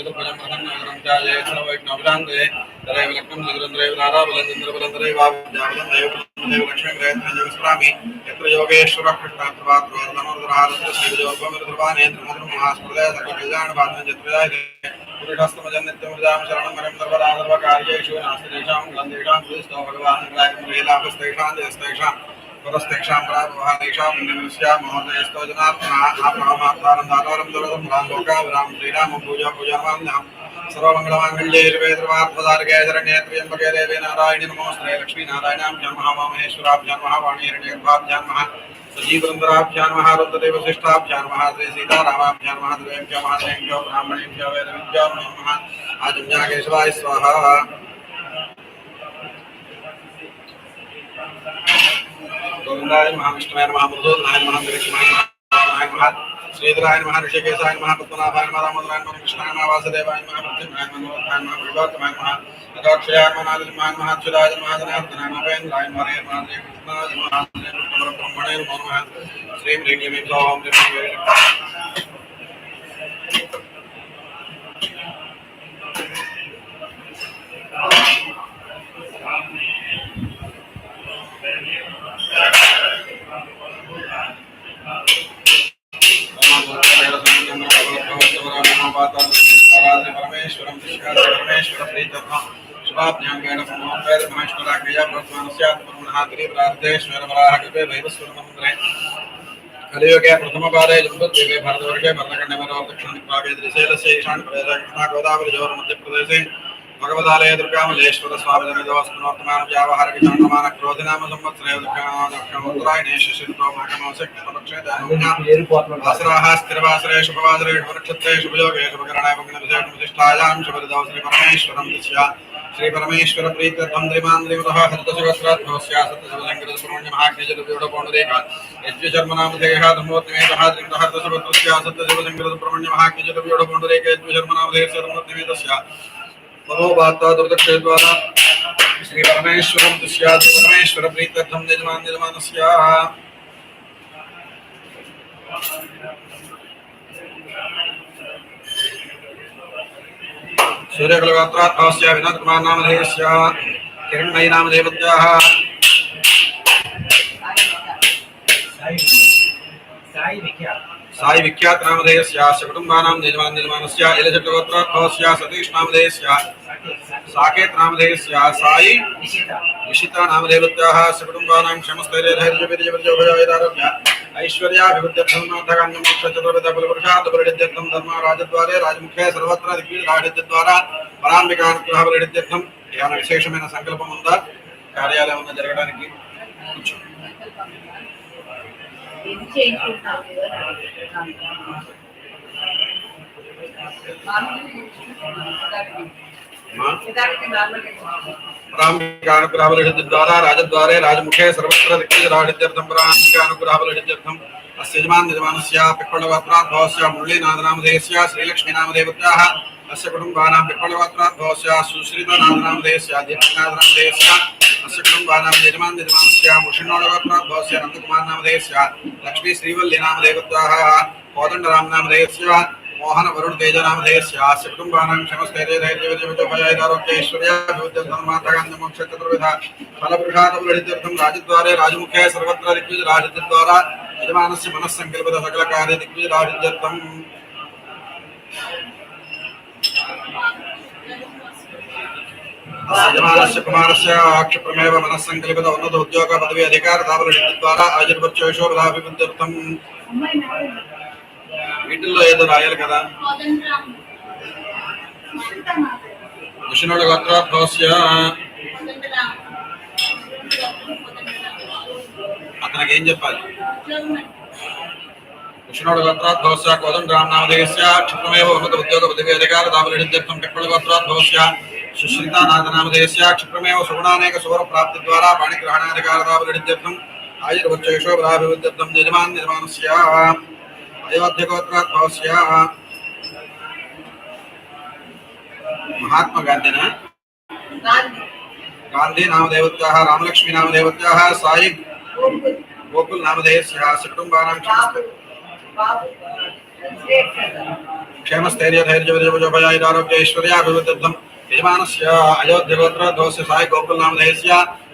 చతుర్భుజం ప్రసన్నాగరం ఛాయేక్షణ వైష్ణవరాంగే తరైవ లగ్నం దిగురంధ్రైవ నారాబలంద్రబలంద్రైవ విద్యాబలందైవ లక్ష్మీ గ్రహేంద్ర స్వామి యత్ర యోగేశ్వర కృష్ణాత్వాత్మనోదరారస్య శ్రీయోగమిర్ధ్రువానేంద్ర మధుర మహాస్మృదయ సకల కళ్యాణ భాగ్యం చతుర్యాయ పురుషస్తమజన్నిత్యమృజాం శరణం వరం సర్వదా సర్వకార్యేషు నాస్తి తేషాం గ్రంథేషాం కృష్ణో భగవాన్ గ్రాహం తేషాం పురస్తేషాం ప్రాభవాదేషాం నిమిష్యా पुरस्तेषां प्रावहारेषां निवृष्या महोदयस्तो जनात्मनः परमात्मानन्दातोरं दुरदं रां श्रीरामं पूजा पूजामान्यहं सर्वमङ्गलमाङ्गल्ये देवे नारायणि नमोऽस्ते लक्ष्मीनारायणां नमः। वामहेश्वराभ्यां नमः वाणीरण्यगर्भाभ्यां नमः। सजीवरुन्द्राभ्यां नमः रुद्रदेवशिष्टाभ्यां नमः श्रीसीतारामाभ्यां ब्राह्मणेभ्यो वेदविद्यां नमः आजन्याकेशवाय स्वाहा। గోవిందాయ మహావిష్ణువాయ నమః మృదోదనాయ నమః దివ్యక్షమాయ నమః శ్రీధరాయ నమః ఋషికేశాయ నమః పద్మనాభాయ నమః రామోదరాయ నమః కృష్ణాయ నమః వాసుదేవాయ నమః ప్రద్యుమ్నాయ నమః నరోత్తమాయ నమః విభాతమాయ నమః అదాక్షయాయ నమః నాదిమాయ క్లీం పరమేశ్వరం పరమేశ్వర ప్రీతత్వం శుభాభ్యాంగేణ సమోపేద మహేశ్వరాజ్ఞయా బ్రహ్మణస్యాత్మనాథ్రీప్రార్థేశ్వర వరాహకపే వైవస్వరమంత్రే కలియుగే ప్రథమపాదే జంబుద్వీపే భారతవర్షే భరతఖండమరో దక్షిణదిక్పాగే త్రిశైలస్య ఈశాన్ ప్రదేశ కృష్ణా గోదావరి జోర మధ్యప్రదేశే भगवदालय दुर्गामलेश्वर स्वामी जनदोस्मनोत्तमान व्यावहारिक चंद्रमान क्रोधनाम संवत्सरे दुर्गामोत्तरायणे शिशिरतोमाकमोसक्तमक्षेदासराः स्थिरवासरे शुभवासरे शुभनक्षत्रे शुभयोगे शुभकरणे पुण्यविशेषप्रतिष्ठायां शुभदौ श्रीपरमेश्वरं दिश्या श्रीपरमेश्वरप्रीत्यर्थं द्रिमान्द्रिमतः हन्तशुभस्राद्धवस्या सत्यशुभसङ्कृतसुब्रह्मण्यमहाग्निजलपौण्डरेका यज्ञशर्मनामधेयः धर्मोत्तमेतः त्रिन्दहर्तशुभत्वस्या सत्यशुभसङ्कृतसुब्रह्मण्यमहाग्निजलपौण्डरेका यज्ञशर्मनामधेयस्य धर्मोत्तमेतस्य मनोभात्वादुर्दक्षयद्वारा श्रीपरमेश्वरं निर्माण स्यात् परमेश्वरप्रीत्यर्थं यजमान् यजमानस्याः। सूर्यकुलगात्रात् भावस्या विनोदकुमार नामधेयस्या, किरण्मयी नामधेयपत्याः साई विख्यात साई विख्यात नामधेयस्या कुटुम्बानां निर्माण निर्माणस्य इलचक्रवर्त्रात् भवस्या सतीश नामधेयस्या। साकेत नामधेयस्य साई निशिता नामधेवत्याः सकुटुम्बानां क्षमस्थैर्यधैर्यवीर्यवर्जोभयोदारोग्य ऐश्वर्याभिवृद्ध्यर्थं धर्म राजद्वारे రాజముఖే సర్వత్ర దిగ్విజయ ద్వారా పరాంబికానుగ్రహం ఏమైనా విశేషమైన సంకల్పం ఉందా కార్యాలయం ఉందా జరగడానికి కూర్చో. ఇది చేయించుకుంటాం అమ్మా? ద్వారా రాజద్వారే రాజముఖే సర్వత్ర దిగ్విజరాడిత్యర్థం పరాంబికానుగ్రహం అస్య యజమాన్ యజమానస్య పిప్పళవత్రాత్ భవస్య మురళీనాథనామధేయస్య శ్రీలక్ష్మీనామధేవత్యాः అస్య కుటుంబానాం పిప్పళవత్రాత్ భవస్య సుశ్రీతనాథనామధేయస్య దీక్షనాథనామధేయస్య అస్య కుటుంబానాం యజమాన్ యజమానస్య ముషిణోళవత్రాత్ భవస్య నందకుమారనామధేయస్య లక్ష్మీ శ్రీవల్లినామధేవత్యాः కోదండరామనామధేయస్య मोहनवरुणतेजनामधेयस्यास्य कुटुम्बानां क्षमस्तैरे धैर्यवजभयायदारोग्यैश्वर्याभिवृद्धिर्धर्मान्तकान्तमोक्षत्रविधा फलपुरुषातमुलडित्यर्थं राजद्वारे राजमुखे, सर्वत्र दिग्विजराजद्वारा यजमानस्य मनस्सङ्कल्पत सकलकार्ये दिग्विजराजद्यर्थम् यजमानस्य, कुमारस्य आक्षेपमेव उन्नत उद्योग, पदवी, अधिकार दाबलडित्यद्वारा आयुर्वर्चयशोभदाभिवृद्ध्यर्थम् వీటిల్లో ఏదో రాయాలి కదా? విష్ణుడు గోత్రోద్భవస్య అతనికి ఏం చెప్పాలి? విష్ణుడు గోత్రోద్భవస్య కోదండ రామనామధేయస్య క్షిప్రమేవ ఉన్నత ఉద్యోగ పదవి అధికార దాబలిత్యర్థం పిప్పళ గోత్రోద్భవస్య సుశ్రితానాథనామధేయస్య క్షిప్రమేవ సుగుణానేక సువర ప్రాప్తి ద్వారా పాణిగ్రహణాధికార ఆయుర్వచ్చేషో ఆయుర్వచ్చోషోభివృద్ధ్యర్థం యజమాన్ యజమానస్య अयोध्यगोत्रस्य महात्मा गांधीना गांधी नामदेवत्याः रामलक्ष्मी नामदेवत्याः साई गोकुल। नामदेवस्याः सकुटुम्बानां क्षेमस्थैर्यधैर्यवजोभयायदारोग्यैश्वर्याभिवृद्धिम् यजमानस्य अयोध्यगोत्रध्वस्य सायि गोकुल नामदेवस्य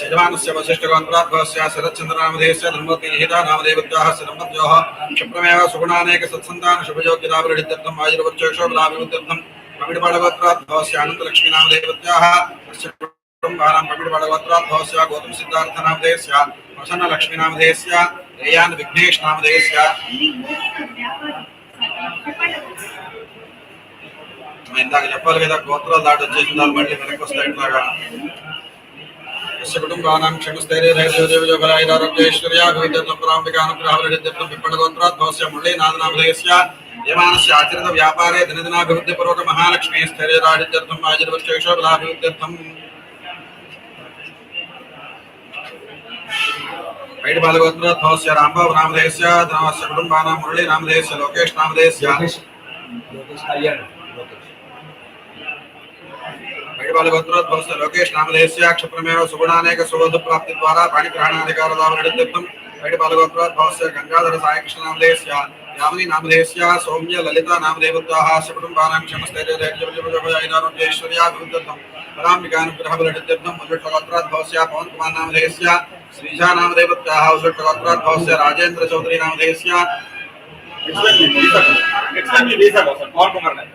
यजमानस्य वसिष्ठगोत्राद्भवस्य शरच्चन्द्रनामधेयस्य धर्मवती निहिता नामदेवत्याः सदम्पत्योः क्षिप्रमेव सुगुणानेक सत्सन्तान शुभयोग्यतावृढित्यर्थम् आयुर्वर्चेषो बलाभिवृद्ध्यर्थम् प्रमिडबालगोत्राद्भवस्य अनन्तलक्ष्मीनामदेवत्याः अस्य कुटुम्बानां प्रमिडबालगोत्राद्भवस्य गौतम सिद्धार्थनामधेयस्य प्रसन्नलक्ष्मीनामधेयस्य रेयान् विघ्नेश नामधेयस्य ఇందాక చెప్పాలి కదా గోత్రాలు దాటి వచ్చేసిన దాన్ని బట్టి వెనక్కి వస్తాయి ఇట్లాగా यस्य कुटुम्बानां क्षणुस्तैरेधैर्योगलायिदारोग्यैश्वर्या भवितव्यपराम्बिकानुग्रहवरणित्यर्थं पिप्पणगोत्रात् भवस्य मुल्लैनादनामलयस्य यमानस्य आचरितव्यापारे धनदिनाभिवृद्धिपूर्वकमहालक्ष्मी स्थैर्यराजित्यर्थम् आजितवृक्षेषोबलाभिवृद्ध्यर्थम् पैड बालगोत्र थोस्य रामभाव रामदेस्य धनवस्य कुटुम्बानां मुरळी रामदेस्य लोकेश रामदेस्य लोकेश अय्यर परिपालभद्रोद्भवस्य लोकेशनामधेयस्य क्षप्रमेव सुगुणानेक सुबोधप्राप्तिद्वारा पाणिग्रहणाधिकारदावनडित्यर्थं परिपालभद्रोद्भवस्य गङ्गाधरसायकृष्णनामधेयस्य यामिनी नामधेयस्य पवन कुमार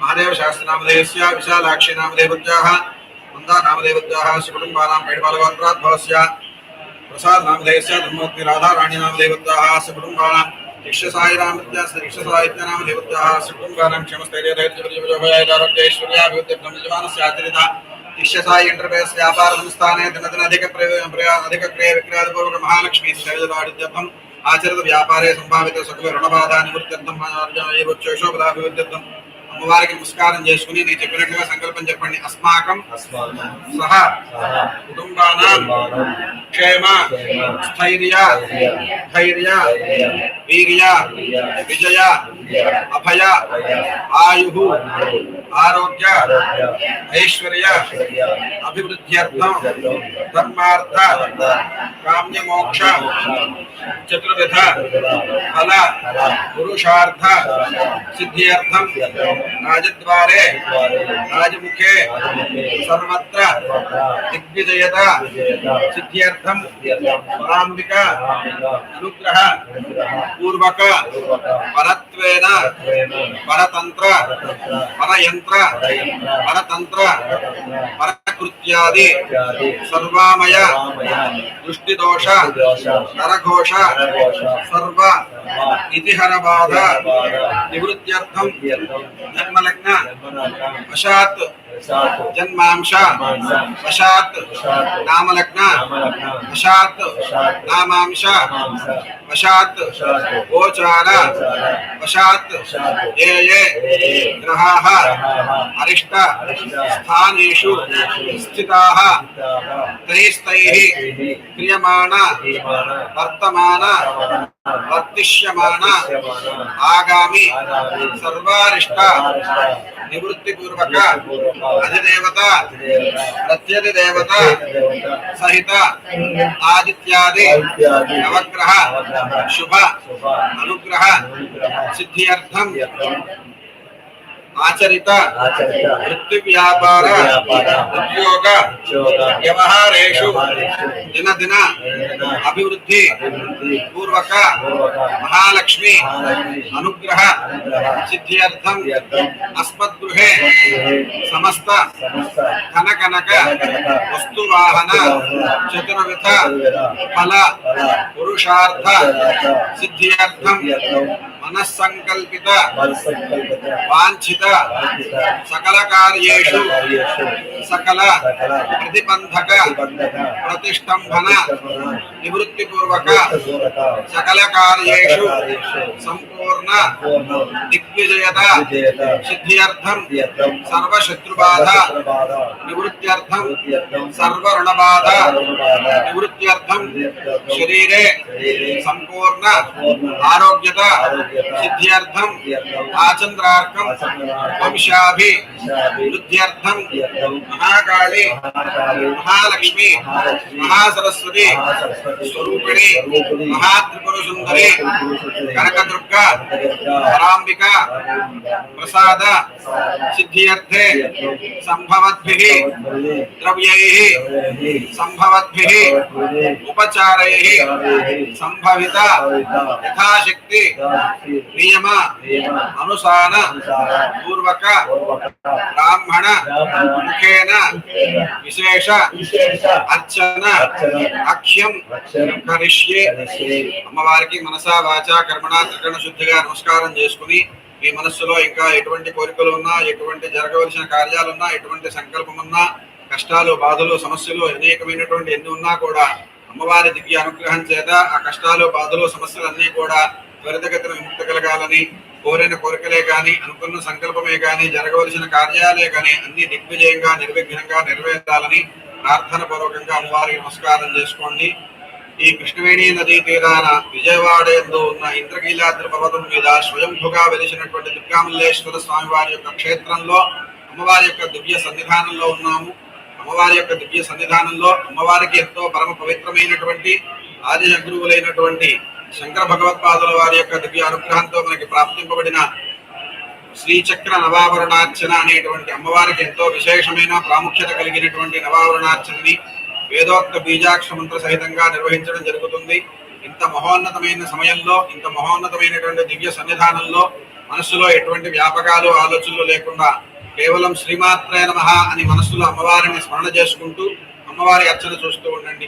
महादेवशास्त्रनामदेवस्य विशालाक्षीनामदेवत्याः वृन्दानामदेवत्याः सुकुटुम्बानां पैडपालगात्रात् भवस्य प्रसादनामदेवस्य धर्मोऽग्निराधाराणीनामदेवत्याः सुकुटुम्बानां यक्षसायिनामत्यास्तरिक्षसायित्यनामदेवत्याः सुकुटुम्बानां क्षमस्थैर्यदैत्यपर्यवजभयादारोग्यैश्वर्याभिवृद्धिभ्रमजमानस्य यक्षसायि इण्टर्फेस् व्यापारसंस्थाने दिनदिनधिकप्रयोगविक्रयादिपूर्वक महालक्ष्मी शैलदाडित्यर्थम् आचरितव्यापारे सम्भावितसकलऋणबाधानिवृत्त्यर्थं एव चेषोपदाभिवृद्ध्यर्थम् అమ్మవారికి నమస్కారం చేసుకుని నేను చెప్పినట్టుగా సంకల్పం చెప్పండి అస్మాకం అస్మాకం సహ సహ కుటుంబానాం కుటుంబానాం క్షేమ క్షేమ స్థైర్య ధైర్య ధైర్య ధైర్య వీర్య వీర్య విజయ విజయ అభయ అభయ ఆయు ఆయుః ఆరోగ్య ఆరోగ్య ఐశ్వర్య ఐశ్వర్య అభివృద్ధ్యర్థం అభివృద్ధ్యర్థం ధర్మార్థ ధర్మార్థ కామ్యమోక్ష చతుర్విధ చతుర్విధ ఫల ఫల పురుషార్థ సిద్ధ్యర్థం राजद्वारे राजमुखे सर्वत्र दिग्विजयता सिद्ध्यर्थम पराम्बिका अनुग्रह पूर्वक पर తత్వేన. పరతంత్ర. పరయంత్ర. పరతంత్ర. పరకృత్యాది. సర్వామయ. దృష్టిదోష. దోష నరఘోష. సర్వ. ఇతిహర బాధ నివృత్త్యర్థం. జన్మలగ్న. వశాత్ जन्मांश। वशात् नामलग्न। वशात् नामांश। वशात् गोचार। वशात् ये ये। अरिष्ट। तैस्तैः क्रियमाण। वर्तमान। ఏ వర్తిష్యమాణ ఆగామి సర్వారిష్ట నివృత్తిపూర్వక అధిదేవత అధిదేవత దేవత సహిత ఆదిత్యాది నవగ్రహ శుభ అనుగ్రహ సిద్ధ్యర్థం ಆಚರಿತ ವೃತ್ತಿ ವ್ಯಾಪಾರ ಉದ್ಯೋಗ ವ್ಯವಹಾರೇಶು ದಿನ ದಿನ ಅಭಿವೃದ್ಧಿ ಪೂರ್ವಕ ಮಹಾಲಕ್ಷ್ಮಿ ಅನುಗ್ರಹ ಸಿದ್ಧಿಯರ್ಥಂ ಅಸ್ಮದ್ಗೃಹೆ ಸಮಸ್ತ ಘನಕನಕ ವಸ್ತುವಾಹನ ಚತುರ್ವಿಧ ಫಲ ಪುರುಷಾರ್ಥ ಸಿದ್ಧಿಯರ್ಥಂ ಮನಸ್ಸಂಕಲ್ಪಿತ ವಾಂಛಿತ सकल कार्येषु सकल प्रतिबंधक प्रतिष्ठन निवृत्तिपूर्वक सकल कार्येषु संपूर्ण दिग्विजयता सिद्ध्यर्थम सर्वशत्रुबाधा निवृत्थ सर्वऋणबाधा निवृत्त्यर्थम शरीरे संपूर्ण आरोग्यता सिद्ध्यर्थम आचंद्रा वंशा वृद्ध्यर्थम महाका महालक्ष्मी, महासरस्वती, स्वरूपिणी महात्रिपुर सुंदरी कनकदुर्गा, पराम्बिका, प्रसाद सिद्धियर्थे संभवद्भिः, द्रव्यैः, संभवद्भिः ఉపచారై సంపూర్ణ సంభవిత యథాశక్తి నియమ అనుసాన పూర్వక బ్రాహ్మణ ముఖేన విశేష అర్చన అక్ష్యం కరిష్యే. అమ్మవారికి మనసా వాచా కర్మణ త్రికరణ శుద్ధిగా నమస్కారం చేసుకుని మీ మనస్సులో ఇంకా ఎటువంటి కోరికలు ఉన్నా ఎటువంటి జరగవలసిన కార్యాలున్నా ఎటువంటి సంకల్పం ఉన్నా కష్టాలు బాధలు సమస్యలు అనేకమైనటువంటి ఎన్ని ఉన్నా కూడా అమ్మవారి దివ్య అనుగ్రహం చేత ఆ కష్టాలు బాధలు సమస్యలు అన్నీ కూడా త్వరితగతిన విముక్త కలగాలని కోరిన కోరికలే కానీ అనుకున్న సంకల్పమే కానీ జరగవలసిన కార్యాలే కానీ అన్ని దిగ్విజయంగా నిర్విఘ్నంగా నెరవేర్చాలని ప్రార్థన పూర్వకంగా అమ్మవారికి నమస్కారం చేసుకోండి. ఈ కృష్ణవేణి నదీ తీరాన విజయవాడ ఎందు ఉన్న ఇంద్రకీలాద్రి పర్వతం మీద స్వయంభుగా వెలిసినటువంటి దుర్గామల్లేశ్వర స్వామి వారి యొక్క క్షేత్రంలో అమ్మవారి యొక్క దివ్య సన్నిధానంలో ఉన్నాము. అమ్మవారి యొక్క దివ్య సన్నిధానంలో అమ్మవారికి ఎంతో పరమ పవిత్రమైనటువంటి ఆది గురువులైనటువంటి శంకర భగవత్పాదుల వారి యొక్క దివ్య అనుగ్రహంతో మనకి ప్రాప్తింపబడిన శ్రీచక్ర నవావరణార్చన అనేటువంటి అమ్మవారికి ఎంతో విశేషమైన ప్రాముఖ్యత కలిగినటువంటి నవావరణార్చనని వేదోక్త బీజాక్ష మంత్ర సహితంగా నిర్వహించడం జరుగుతుంది. ఇంత మహోన్నతమైన సమయంలో ఇంత మహోన్నతమైనటువంటి దివ్య సన్నిధానంలో మనస్సులో ఎటువంటి వ్యాపకాలు ఆలోచనలు లేకుండా కేవలం శ్రీమాత్రే నమ అని మనస్సులో అమ్మవారిని స్మరణ చేసుకుంటూ అమ్మవారి అర్చన చూస్తూ ఉండండి.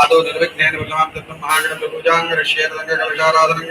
ఆదో నిర్విఘ్నేన విజమాంతత్వం మహాగణపతి పూజాంగరిష్యే రంగ కలశారాధనం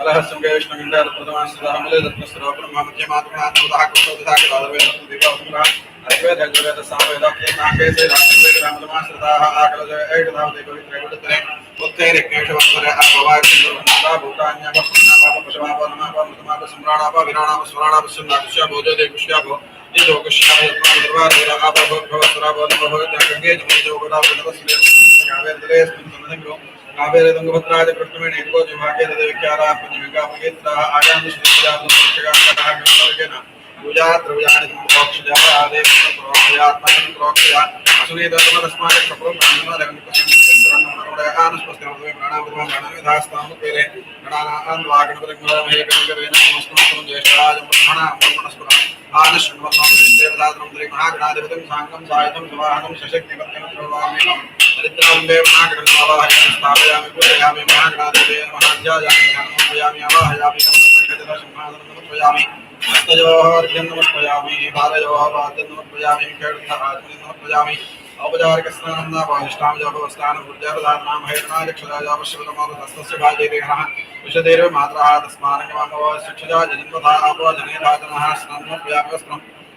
కరిష్యే కలహస్యం విష్ణు విండార ప్రథమాశ్రమలే దత్తస్ర బ్రహ్మమధ్య మాతృనాథముదః కృతోదః కాదవేద దివ్యవసురా అద్వైత అద్వైత సామవేద నాకేసే రామవేద రామలమాశ్రితాః ఆకలజ ఏకధావతే పవిత్రే ఉత్తైరిజ్ఞేష వస్వర అభవాచంద్రవంతా భూతాన్య భక్తనామ పశవాప నమాప మృతమాప సమ్రాణాప విరాణాప స్వరాణాప సున్నాకుష్య భోజోదే కుష్యాపో ఈ లోకష్యాప యత్మాదర్వార ఆప భవస్వరా భవన గంగే జమోజో గోదావరి నదస్లే కావేర్దలే స్మిన్ కావేరి తుంగభద్రాజ కృష్ణమైన ఇంకో జివాకేత దేవిక్యారా పుణ్యమికా పవిత్ర ఆగామి శ్రీజాతన పూజా ద్రవ్యాణి ప్రోక్షజా ప్రోక్షయాత్మకం సాంగం సాయుధం సశక్తి हरिद्राम्बे महागणनावाहयामि स्थापयामि पूजयामि महागणाधिपे महाध्यायामि ज्ञानमर्पयामि अवाहयामि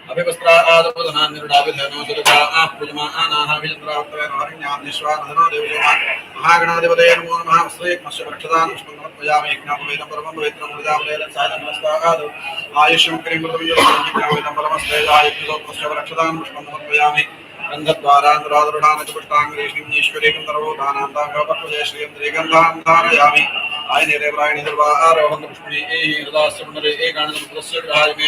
స్నానోపయామస్త్రం మహాగణాధిపతయ నమో నమః శ్రీమస్య రక్షదానం స్మృతమత్వయామి యజ్ఞాపవేదం పరమం పవిత్రం మృదాపలేదం సాయం నమస్కారాదు ఆయుష్యం క్రీమృతం యోగం పరమశ్రేయాయుక్తోత్మస్య రక్షదానం పుష్పమత్వయామి గంధద్వారాంధ్రాదృఢానచపుష్టాంగరీష్ణీశ్వరీకం సర్వోదానాంతాంగపక్వజయ శ్రీయం శ్రీగంధాం ధారయామి ఆయనేరేవరాయణి దుర్వా ఆరోహణ పుష్పణి ఏ హృదాస్య మండలే ఏ గాణం పురస్య గ్రహాయ మే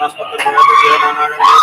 unas cuantas monedas